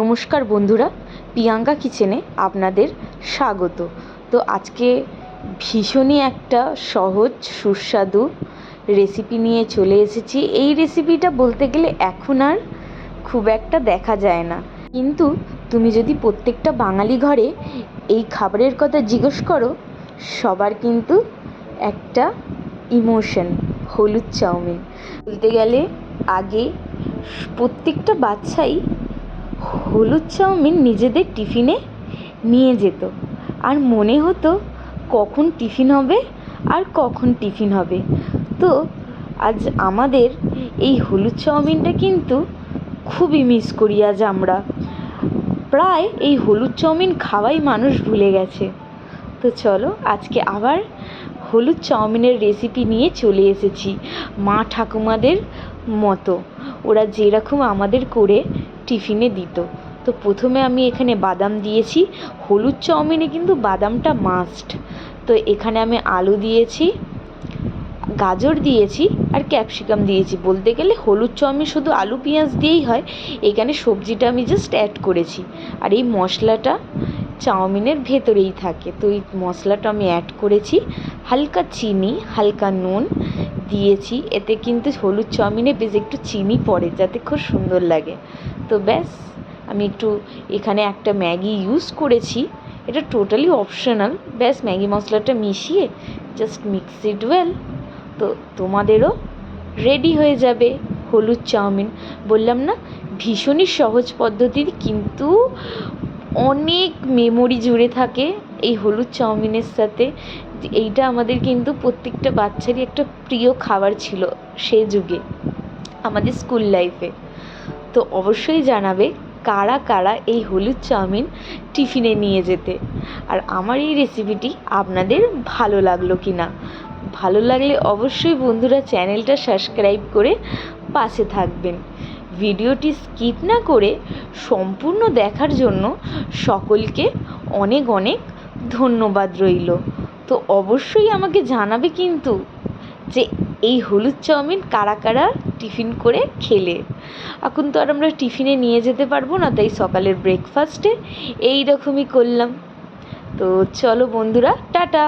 নমস্কার বন্ধুরা, প্রিয়াঙ্কা কিচেনে আপনাদের স্বাগত। তো আজকে ভীষণই একটা সহজ, সুস্বাদু রেসিপি নিয়ে চলে এসেছি। এই রেসিপিটা বলতে গেলে এখন আর খুব একটা দেখা যায় না। কিন্তু তুমি যদি প্রত্যেকটা বাঙালি ঘরে এই খাবারের কথা জিজ্ঞেস করো, সবার কিন্তু একটা ইমোশন হলুদ চাউমিন। বলতে গেলে আগে প্রত্যেকটা বাচ্চাই হলুদ চাউমিন নিজেদের টিফিনে নিয়ে যেত। আর মনে হতো কখন টিফিন হবে আর কখন টিফিন হবে। তো আজ আমাদের এই হলুদ চাউমিনটা কিন্তু খুবই মিস করি আজ আমরা। প্রায় এই হলুদ চাউমিন খাওয়াই মানুষ ভুলে গেছে। তো চলো আজকে আবার হলুদ চাউমিনের রেসিপি নিয়ে চলে এসেছি মা ঠাকুমাদের মতো। ওরা যেরকম আমাদের করে টিফিনে দিত। তো প্রথমে আমি এখানে বাদাম দিয়েছি। হলুদ চাউমিনে কিন্তু বাদামটা মাস্ট তো এখানে আমি আলু দিয়েছি, গাজর দিয়েছি আর ক্যাপসিকাম দিয়েছি। বলতে গেলে হলুদ চাউমিন শুধু আলু, পেঁয়াজ দিয়েই হয়। এখানে সবজিটা আমি জাস্ট অ্যাড করেছি। আর এই মশলাটা চাউমিনের ভেতরেই থাকে। তো এই মশলাটা আমি অ্যাড করেছি। হালকা চিনি, হালকা নুন দিয়েছি। এতে কিন্তু হলুদ চাউমিনে বেশ একটু চিনি পড়ে, যাতে খুব সুন্দর লাগে। তো ব্যাস, আমি একটু এখানে একটা ম্যাগি ইউজ করেছি। এটা টোটালি অপশনাল ব্যাস, ম্যাগি মশলাটা মিশিয়ে জাস্ট মিক্স ইট ওয়েল তো তোমাদেরও রেডি হয়ে যাবে হলুদ চাউমিন। বললাম না, ভীষণই সহজ পদ্ধতির, কিন্তু অনেক মেমোরি জুড়ে থাকে এই হলুদ চাউমিনের সাথে। এইটা আমাদের কিন্তু প্রত্যেকটা বাচ্চারই একটা প্রিয় খাবার ছিল সে যুগে, আমাদের স্কুল লাইফে তো অবশ্যই জানাবে কারা কারা এই হলুদ চাউমিন টিফিনে নিয়ে যেতে। আর আমার এই রেসিপিটি আপনাদের ভালো লাগল কি না ভালো লাগলে অবশ্যই বন্ধুরা চ্যানেলটা সাবস্ক্রাইব করে পাশে থাকবেন। ভিডিওটি স্কিপ না করে সম্পূর্ণ দেখার জন্য সকলকে অনেক অনেক ধন্যবাদ রইল। তো অবশ্যই আমাকে জানাবে কিন্তু যে এই হলুদ চাউমিন কারা কারা টিফিন করে খেলে। এখন তো আর আমরা টিফিনে নিয়ে যেতে পারব না, তাই সকালের ব্রেকফাস্টে এই রকমই করলাম। তো চলো বন্ধুরা, টাটা!